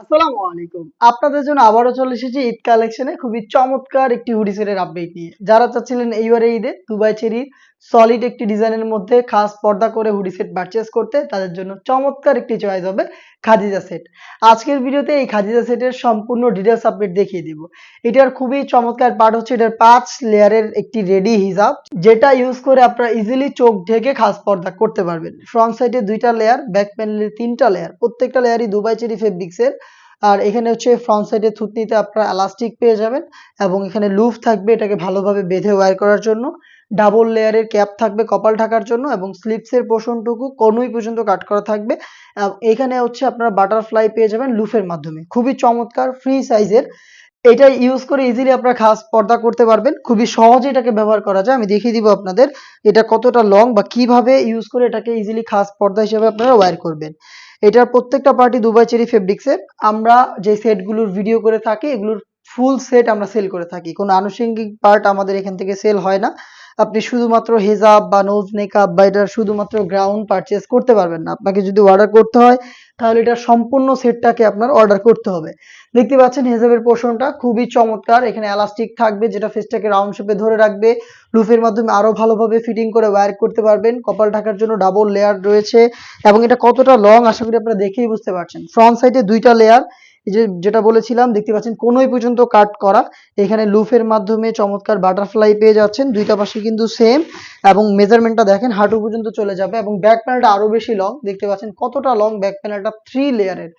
আসসালামু আলাইকুম। আপনাদের জন্য আবারও চলে এসেছি ঈদ কালেকশনে খুবই চমৎকার একটি হুডি সেটের আপডেট নিয়ে। যারা চাচ্ছিলেন এইবারে ঈদে দুবাই চেরির সলিড একটি ডিজাইনের মধ্যে খাস পর্দা করে হুডি সেট পারচেস করতে তাদের জন্য চমৎকার একটি চয়েস হবে খাদিজা সেট আজকের ভিডিওতে এই খাদিজা সেটের সম্পূর্ণ ডিটেলস আপডেট দেখিয়ে দিব। এটার খুবই চমৎকার পার্ট হচ্ছে এটার পাঁচ লেয়ারের একটি রেডি হিজাব যেটা ইউজ করে আপনারা ইজিলি চোখ ঢেকে খাস পর্দা করতে পারবেন। ফ্রন্ট সাইডে দুইটা লেয়ার ব্যাক প্যানেলে তিনটা লেয়ার প্রত্যেকটা লেয়ারই দুবাই চেরি ফেব্রিক্সের আর এখানে হচ্ছে ফ্রন্ট সাইডে থুতনিতে আপনারা এলাস্টিক পেয়ে যাবেন এবং এখানে লুফ থাকবে এটাকে ভালোভাবে বেঁধে ওয়্যার করার জন্য। ডাবল লেয়ারের ক্যাপ থাকবে কপাল ঢাকার জন্য এবং স্লিপসের পোষণটুকু কনুই পর্যন্ত কাট করা থাকবে। এখানে হচ্ছে আপনারা বাটারফ্লাই পেয়ে যাবেন লুফের মাধ্যমে। খুবই চমৎকার ফ্রি সাইজের এটা ইউজ করে ইজিলি আপনারা খাস পর্দা করতে পারবেন। খুবই সহজে এটাকে ব্যবহার করা যায়। আমি দেখিয়ে দিব আপনাদের এটা কতটা লং বা কীভাবে ইউজ করে এটাকে ইজিলি খাস পর্দা হিসেবে আপনারা ওয়্যার করবেন। এটার প্রত্যেকটা পার্টি দুবাই চেরি ফেব্রিক্সের আমরা যে সেটগুলোর ভিডিও করে থাকি, এগুলোর ফুল সেট আমরা সেল করে থাকি। কোনো আনুষঙ্গিক পার্ট আমাদের এখান থেকে সেল হয় না। আপনি শুধুমাত্র হেজাব বা নোজ মেকআপ বা এটার শুধুমাত্র গ্রাউন্ড পারচেস করতে পারবেন না। আপনাকে যদি অর্ডার করতে হয়, তাহলে এটা সম্পূর্ণ সেটটাকে আপনার অর্ডার করতে হবে। দেখতে পাচ্ছেন হেজাবের পোষণটা খুবই চমৎকার। এখানে এলাস্টিক থাকবে, যেটা ফেসটাকে রাউন্ড শেপে ধরে রাখবে। লুফের মাধ্যমে আরও ভালোভাবে ফিটিং করে ওয়্যার করতে পারবেন। কপাল ঢাকার জন্য ডাবল লেয়ার রয়েছে। এবং এটা কতটা লং আশা করি আপনারা দেখেই বুঝতে পারছেন। ফ্রন্ট সাইডে দুইটা লেয়ার যে যেটা বলেছিলাম, দেখতে পাচ্ছেন কোনোই পর্যন্ত কাট করা। এখানে লুফের মাধ্যমে চমৎকার বাটারফ্লাই পেয়ে যাচ্ছেন। দুইটা পাশে কিন্তু সেম এবং মেজারমেন্টটা দেখেন, হাঁটু পর্যন্ত চলে যাবে এবং ব্যাক প্যানেলটা আরও বেশি লং দেখতে পাচ্ছেন কতটা লং ব্যাক প্যানেলটা থ্রি লেয়ারের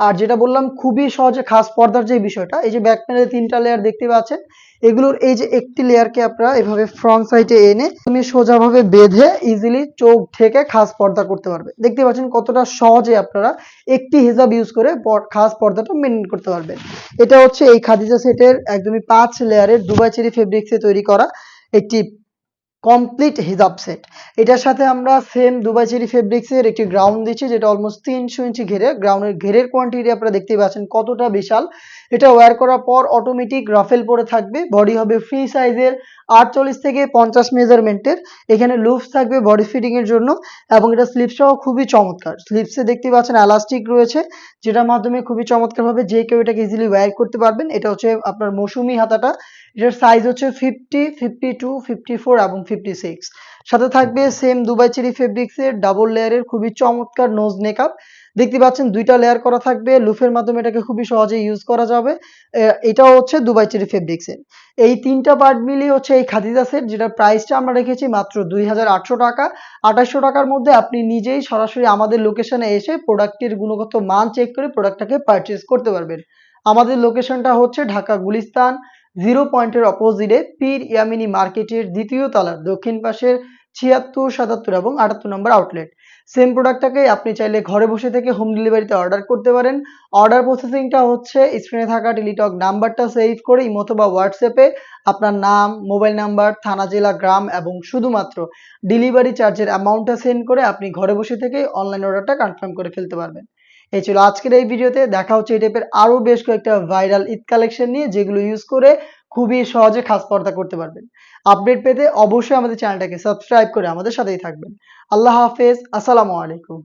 আর যেটা বললাম, খুবই সহজে খাস পর্দার যে বিষয়টা, এই যে ব্যাক তিনটা লেয়ার দেখতে পাচ্ছেন, এগুলোর এই যে একটি লেয়ারকে আপনারা এভাবে ফ্রন্ট সাইডে এনে তুমি সোজাভাবে বেঁধে ইজিলি চোখ ঢেকে খাস পর্দা করতে পারবে। দেখতে পাচ্ছেন কতটা সহজে আপনারা একটি হিজাব ইউজ করে খাস পর্দাটা মেনটেন করতে পারবেন। এটা হচ্ছে এই খাদিজা সেটের একদমই পাঁচ লেয়ারের দুবাই চেরি ফেব্রিক্সে তৈরি করা একটি কমপ্লিট হিজাব সেট এটার সাথে আমরা সেম দুবাই চেরি ফেব্রিক্সের একটি গ্রাউন্ড দিচ্ছি, যেটা অলমোস্ট তিনশো ইঞ্চি ঘেরে গ্রাউন্ডের ঘেরের কোয়ান্টিটি আপনারা দেখতেই পাচ্ছেন কতটা বিশাল। এটা ওয়্যার করার পর অটোমেটিক রাফেল পরে থাকবে। বডি হবে ফ্রি সাইজের আটচল্লিশ থেকে পঞ্চাশ মেজারমেন্টের এখানে লুপস থাকবে বডি ফিটিং এর জন্য এবং এটা স্লিপসটাও খুবই চমৎকার। স্লিপসে দেখতে পাচ্ছেন এলাস্টিক রয়েছে, যেটার মাধ্যমে খুবই চমৎকার ভাবে যে কেউ এটাকে ইজিলি ওয়্যার করতে পারবেন। এটা হচ্ছে আপনার মৌসুমি হাতাটা, এটার সাইজ হচ্ছে fifty fifty two fifty four এবং ফিফটি সিক্স সাথে থাকবে সেম দুবাই চেরি ফেব্রিক্সের ডাবল লেয়ারের খুবই চমৎকার নোজ মেকআপ দেখতে পাচ্ছেন দুইটা লেয়ার করা থাকবে লুফের মাধ্যমে এটাকে খুবই সহজে ইউজ করা যাবে। এটাও হচ্ছে দুবাই চেরি ফেব্রিক্সের এই তিনটা পার্ট মিলিয়ে হচ্ছে এই খাদিজা সেট যেটার প্রাইসটা আমরা রেখেছি মাত্র দুই হাজার আটশো টাকা। আঠাশশো টাকার মধ্যে আপনি নিজেই সরাসরি আমাদের লোকেশনে এসে প্রোডাক্টের গুণগত মান চেক করে প্রোডাক্টটাকে পারচেস করতে পারবেন। আমাদের লোকেশনটা হচ্ছে ঢাকা, গুলিস্তান। জিরো পয়েন্টের অপোজিটে পীর ইয়ামিনি মার্কেটের দ্বিতীয় তলার দক্ষিণ পাশের ছিয়াত্তর, সাতাত্তর এবং আটাত্তর নম্বর আউটলেট সেম প্রোডাক্টটাকে আপনি চাইলে ঘরে বসে থেকে হোম ডেলিভারিতে অর্ডার করতে পারেন। অর্ডার প্রসেসিংটা হচ্ছে স্ক্রিনে থাকা টেলিটক নাম্বারটা সেভ করে ইমো অথবা হোয়াটসঅ্যাপে আপনার নাম মোবাইল নাম্বার থানা, জেলা, গ্রাম এবং শুধুমাত্র ডেলিভারি চার্জের অ্যামাউন্টটা সেন্ড করে আপনি ঘরে বসে থেকে অনলাইন অর্ডারটা কনফার্ম করে ফেলতে পারবেন। এই ছিল আজকের এই ভিডিওতে। দেখা হচ্ছে এই টাইপের আরও বেশ কয়েকটা ভাইরাল ঈদ কালেকশন নিয়ে, যেগুলো ইউজ করে খুবই সহজে খাস পর্দা করতে পারবেন। আপডেট পেতে অবশ্যই আমাদের চ্যানেলটাকে সাবস্ক্রাইব করে আমাদের সাথেই থাকবেন। আল্লাহ হাফেজ, আসসালামু আলাইকুম।